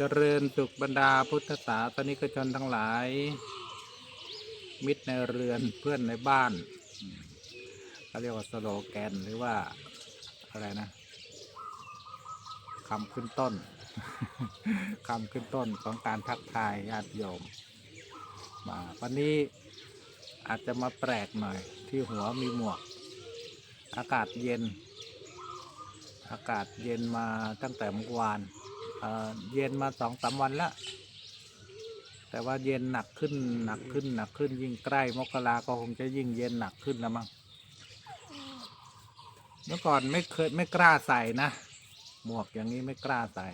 เจริญสุขบรรดาพุทธศาสนิกชนทั้งหลาย มิตรในเรือนเพื่อนในบ้านเขาเรียกว่าสโลแกนหรือว่าอะไรนะคำขึ้นต้นคำขึ้นต้นของการทักทายญาติโยมมาวันนี้อาจจะมาแปลกหน่อย ที่หัวมีหมวก อากาศเย็น อากาศเย็นมาตั้งแต่เมื่อวาน เย็นมาสองสามวันแล้วแต่ว่าเย็นหนักขึ้นหนักขึ้นหนักขึ้นยิ่งใกล้มกราก็คงจะยิ่งเย็นหนักขึ้นแล้วมั้งเมื่อก่อนไม่เคยไม่กล้าใส่นะ หมวกอย่างนี้ไม่กล้าใส่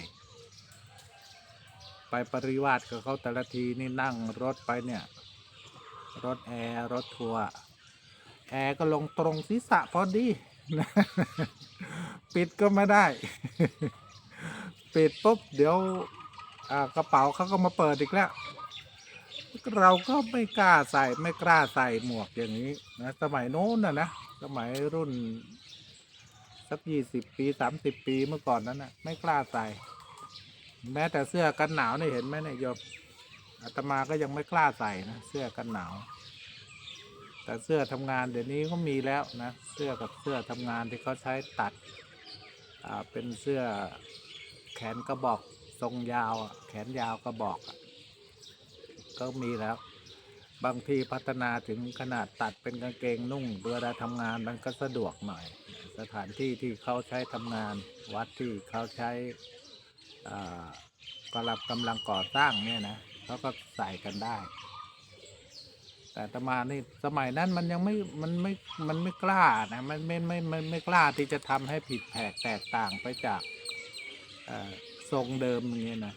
ไปปริวาสกับเขาแต่ละทีนี่นั่งรถไปเนี่ย รถแอร์รถทัวร์แอร์ก็ลงตรงศีรษะพอดี ปิดก็ไม่ได้ ปิดปุ๊บเดี๋ยวกระเป๋าเขาก็มาเปิดอีกแล้ว เราก็ไม่กล้าใส่ไม่กล้าใส่หมวกอย่างนี้นะสมัยโน้นนะนะสมัยรุ่นสักยี่สิบปีสามสิบปีเมื่อก่อนนั้นนะไม่กล้าใส่ แม้แต่เสื้อกันหนาวนี่เห็นไหมเนี่ยโยมอาตมาก็ยังไม่กล้าใส่นะเสื้อกันหนาว แต่เสื้อทำงานเดี๋ยวนี้ก็มีแล้วนะเสื้อกับเสื้อทำงานที่เขาใช้ตัดเป็นเสื้อ นกระบอกทรงยาวแขนยาวกระบอก ก็มีแล้ว บางทีพัฒนาถึงขนาดตัดเป็นกางเกงนุ่งเวลาทำงานมันก็สะดวกหน่อย สถานที่ที่เขาใช้ทำงาน วัดที่เขาใช้กำลังกำลังก่อสร้างเนี่ยนะเขาก็ใส่กันได้ แต่ตมานี่สมัยนั้นมันยังไม่ มันไม่ มันไม่กล้านะ มันไม่ไม่ไม่ไม่กล้าที่จะทำให้ผิดแผกแตกต่างไปจาก ทรงเดิมอย่างเงี้ยนะ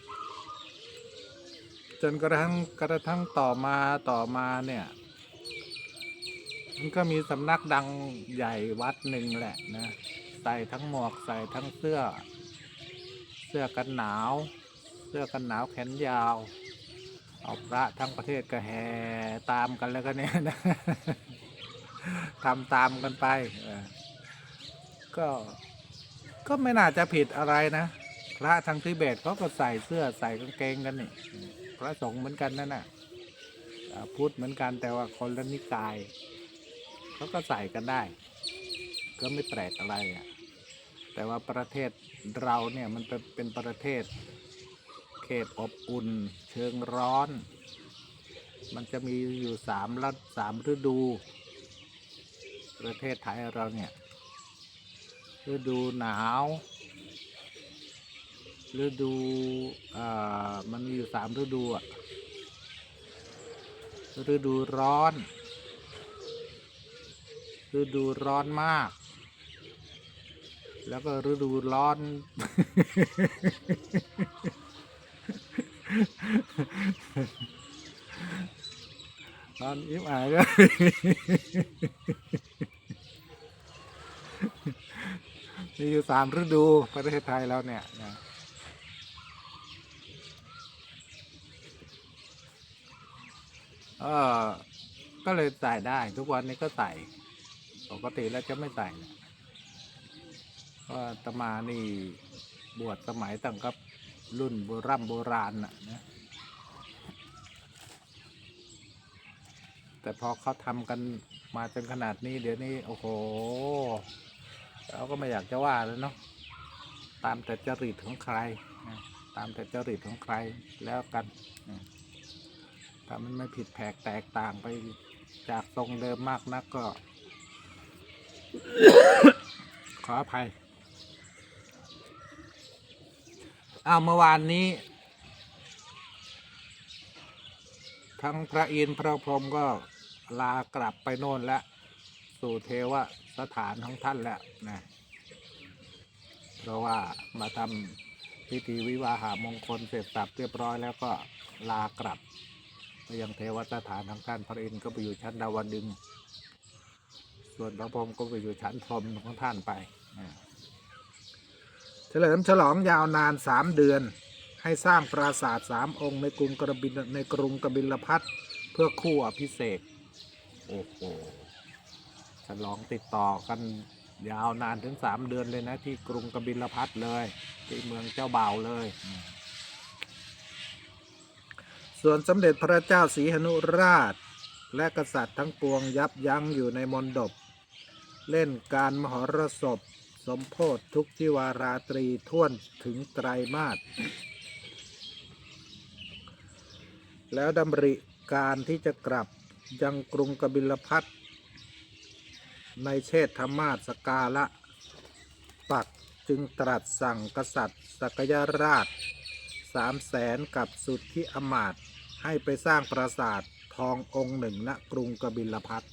จนกระทั่งกระทั่งต่อมาต่อมาเนี่ย มันก็มีสำนักดังใหญ่วัดหนึ่งแหละนะใส่ทั้งหมวกใส่ทั้งเสื้อ เสื้อกันหนาว เสื้อกันหนาวแขนยาว เอาพระทั้งประเทศก็แห่ตามกันแล้วก็เนี่ยนะทำตามกันไปก็ก็ไม่น่าจะผิดอะไรนะ พระทางทิเบตเขาก็ใส่เสื้อใส่กางเกงกันนี่พระสงฆ์เหมือนกันนั่นน่ะพุทธเหมือนกันแต่ว่าคนละนิกายเขาก็ใส่กันได้ ก็ไม่แปลกอะไรอะแต่ว่าประเทศเราเนี่ยมันเป็นเป็นประเทศเขตอบอุ่น เชิงร้อน มันจะมีอยู่สามรัฐสามฤดู ประเทศไทยเราเนี่ยฤดูหนาว ฤดูอ่ามันมีอยู่สามฤดูอะฤดูร้อน ฤดูร้อนมาก แล้วก็ฤดูร้อนตอนอิ่มอายก็มีอยู่สามฤดูประเทศไทยแล้วเนี่ยนะ เออก็เลยใส่ได้ทุกวันนี้ก็ใส่ปกติแล้วจะไม่ใส่นะพราะตมานี่บวชสมัยตั้งกับรุ่นโบราณโบราณน่ะนะแต่พอเขาทำกันมาจนขนาดนี้เดี๋ยวนี้ โอ้โหเราก็ไม่อยากจะว่าแล้วเนาะตามแต่จริตของใคร ตามแต่จริตของใครแล้วกัน ถ้ามันไม่ผิดแผกแตกต่างไปจากทรงเดิมมากนักก็ ขออภัยอ้าวเมื่อวานนี้ ทั้งพระอินทร์พระพรหมก็ลากลับไปโน่นแล้วสู่เทวสถานของท่านแล้วนะเพราะว่ามาทำพิธีวิวาหามงคลเสร็จสับเรียบร้อยแล้วก็ลากลับ ไปยังเทวสถานของท่านพระอินทร์ก็ไปอยู่ชั้นดาวดึง ส่วนพระพรหมก็ไปอยู่ชั้นพรหมของท่านไปเฉลิมฉลองยาวนานสามเดือน ให้สร้างปราสาทสามองค์ในกรุงกระบินในกรุงกบิลพัทเพื่อคู่อภิเษกโอ้โหฉลองติดต่อกันยาวนานถึงสามเดือนเลยนะที่กรุงกบิลพัทเลย ที่เมืองเจ้าบ่าวเลย ส่วนสมเด็จพระเจ้าศรีหนุราช และกษัตริย์ทั้งปวงยับยั้งอยู่ในมณฑปเล่นการมหรสพ สมโพธทุกทิวาราตรีท่วนถึงไตรมาสแล้วดำริการที่จะกลับยังกรุงกบิลพัทในเชษฐมาสกาละ ปักจึงตรัสสั่งกษัตริย์สกยราชสามแสนกับสุดทธิอมาตย ให้ไปสร้างปราสาททององค์หนึ่งณกรุงกบิลพัท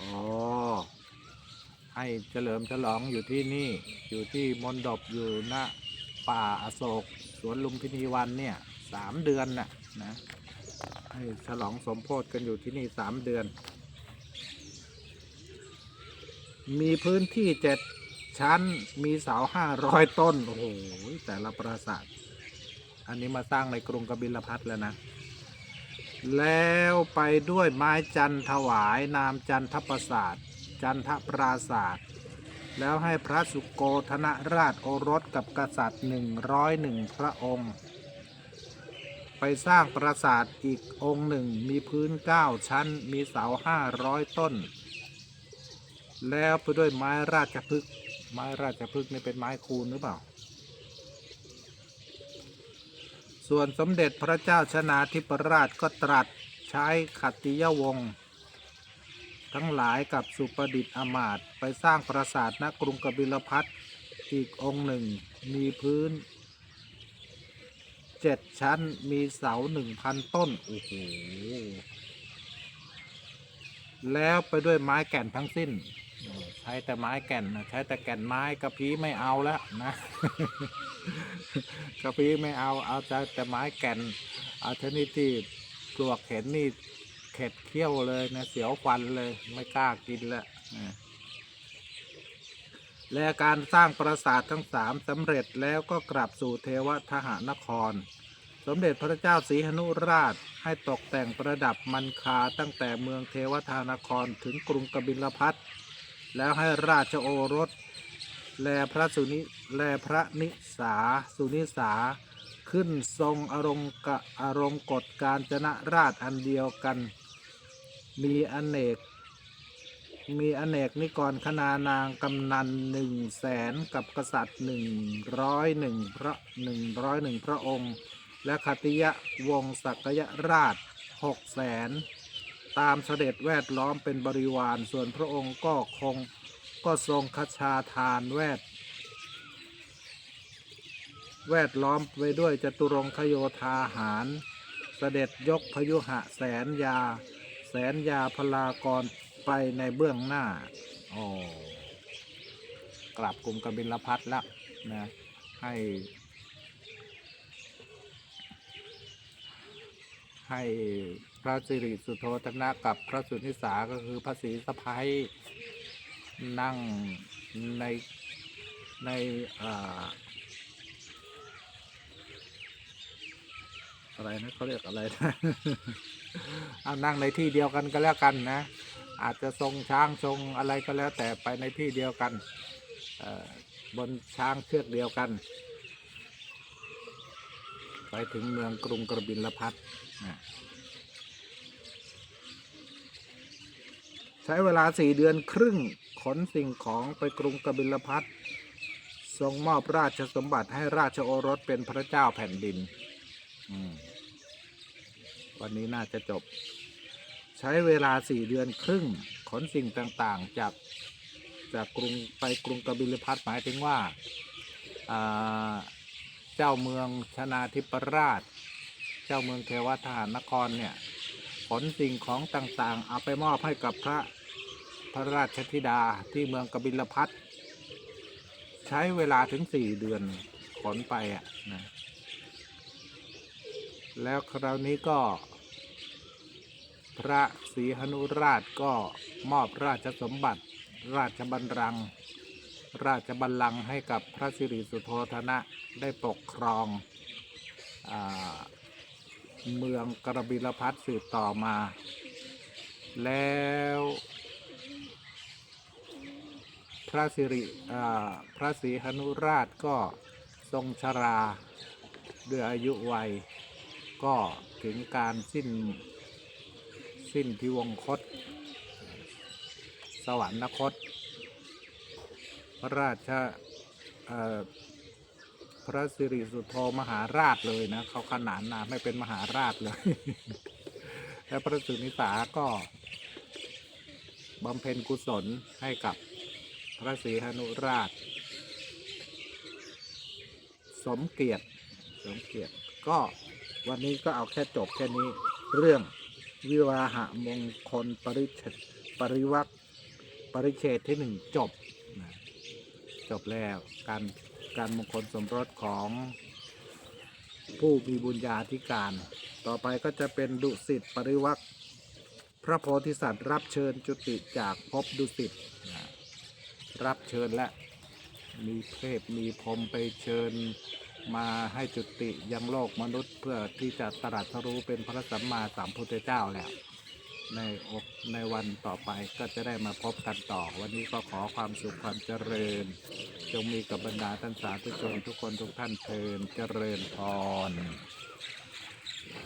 อ๋อให้เฉลิมฉลองอยู่ที่นี่อยู่ที่มณฑปอยู่ณป่าอโศกสวนลุมพินีวันเนี่ยสามเดือนน่ะนะให้ฉลองสมโพธกันอยู่ที่นี่สามเดือน มีพื้นที่เจ็ดชั้น มีเสาห้าร้อยต้น โอ้โห แต่ละปราสาท อันนี้มาสร้างในกรุงกบิลพัทแล้วนะ แล้วไปด้วยไม้จันทถวายนามจันทประสาท จันทปราศาสต์แล้วให้พระสุโกธนราชโอรสกับกษัตริย์หนึ่งร้อยหนึ่งพระองค์ ไปสร้างปราสาทอีกองค์หนึ่งมีพื้นเก้าชั้น มีเสาห้าร้อยต้น แล้วไปด้วยไม้ราชพฤกษ์ไม้ราชพฤกษ์นี่เป็นไม้คูนหรือเปล่า ส่วนสมเด็จพระเจ้าชนาธิปราชก็ตรัสใช้ขัตติยวงศ์ทั้งหลายกับสุปดิษฐ์อมาตย์ไปสร้างปราสาทณกรุงกบิลพัทอีกองค์หนึ่งมีพื้นเจ็ดชั้นมีเสาหนึ่งพันต้น โอ้โห แล้วไปด้วยไม้แก่นทั้งสิ้น ใช้แต่ไม้แก่นใช้แต่แก่นไม้กระพี้ไม่เอาแล้วนะกระพี้ไม่เอาเอาแต่แต่ไม้แก่นเอาชนิดที่ปลวกเห็นนี่เข็ดเขี้ยวเลยนะเสียวฟันเลยไม่กล้ากินละและการสร้างปราสาททั้งสามสำเร็จแล้วก็กลับสู่เทวทหานคร สมเด็จพระเจ้าศรีหนุราชให้ตกแต่งประดับมันคาตั้งแต่เมืองเทวทานครถึงกรุงกบิลพัท แล้วให้ราชโอรส แลพระสุนิแลพระนิสาสุนิสา ขึ้นทรงอารมณ์กะอารมณ์กฎการจนะราชอันเดียวกัน มีอเนก มีอเนกนิกรคณานางกำนันหนึ่งแสนกับกษัตริย์หนึ่งร้อยหนึ่งพระหนึ่งร้อยหนึ่งพระองค์ และคติยวงศักยราชหกแสน ตามเสด็จแวดล้อมเป็นบริวาร ส่วนพระองค์ก็คงก็ทรงคชาทานแวด แวดล้อมไว้ด้วยจตุรงคโยธาหาร เสด็จยกพยุหะแสนยา แสนยาพลากรไปในเบื้องหน้าโอ้กลับกรุงกบิลพัทแล้วนะให้ให้ พระสิริสุโธธนะกับพระสุนิสาก็คือพระศรีสะพ้ายนั่งในในออะไรนะเขาเรียกอะไรนะเอานั่งในที่เดียวกันก็แล้วกันนะ อาจจะทรงช้างทรงอะไรก็แล้วแต่ไปในที่เดียวกันบนช้างเชือกเดียวกัน ไปถึงเมืองกรุงกระบินละพัทนะ ใช้เวลาสี่เดือนครึ่งขนสิ่งของไปกรุงกบิลพัททรงมอบราชสมบัติให้ราชโอรสเป็นพระเจ้าแผ่นดิน วันนี้น่าจะจบ ใช้เวลาสี่เดือนครึ่งขนสิ่งต่างๆ จากจากกรุงไปกรุงกบิลพัทหมายถึงว่าอ่าเจ้าเมืองชนาธิปราช เจ้าเมืองเทวทหารนครเนี่ย ขนสิ่งของต่างๆ เอาไปมอบให้กับพระพระราชธิดาที่เมืองกบิลพัทใช้เวลาถึงสี่เดือนขนไปอะนะแล้วคราวนี้ก็ พระศรีหนุราชก็มอบราชสมบัติ ราชบัลลังก์ราชบัลลังก์ให้กับพระสิริสุโธธนะได้ปกครองอ่า เมืองกระบิลพัทสืบต่อมา แล้วพระสิริพระศรีหนุราชก็ทรงชราด้วยอายุวัย ก็ถึงการสิ้น สิ้นที่วงคต สวรรคต พระราช พระสิริสุโธมหาราชเลยนะเขาขนานนามไม่เป็นมหาราชเลย และพระสุนิสาก็บำเพ็ญกุศลให้กับพระศรีหนุราช สมเกียรติสมเกียรติก็วันนี้ก็เอาแค่จบแค่นี้เรื่องวิวาหะมงคลปริเชปริวักปริเชตที่หนึ่งจบ จบแล้วการ การมงคลสมรสของผู้มีบุญญาธิการ ต่อไปก็จะเป็นดุสิตปริวักพระโพธิสัตว์รับเชิญจุติจากภพดุสิตรับเชิญและมีเทพมีพรมไปเชิญมาให้จุติยังโลกมนุษย์เพื่อที่จะตรัสรู้เป็นพระสัมมาสัมพุทธเจ้าแล้ว ในอกในวันต่อไปก็จะได้มาพบกันต่อ วันนี้ก็ขอความสุขความเจริญ จงมีกับบรรดาท่านสาธุชนทุกคนทุกท่านเทินเจริญพร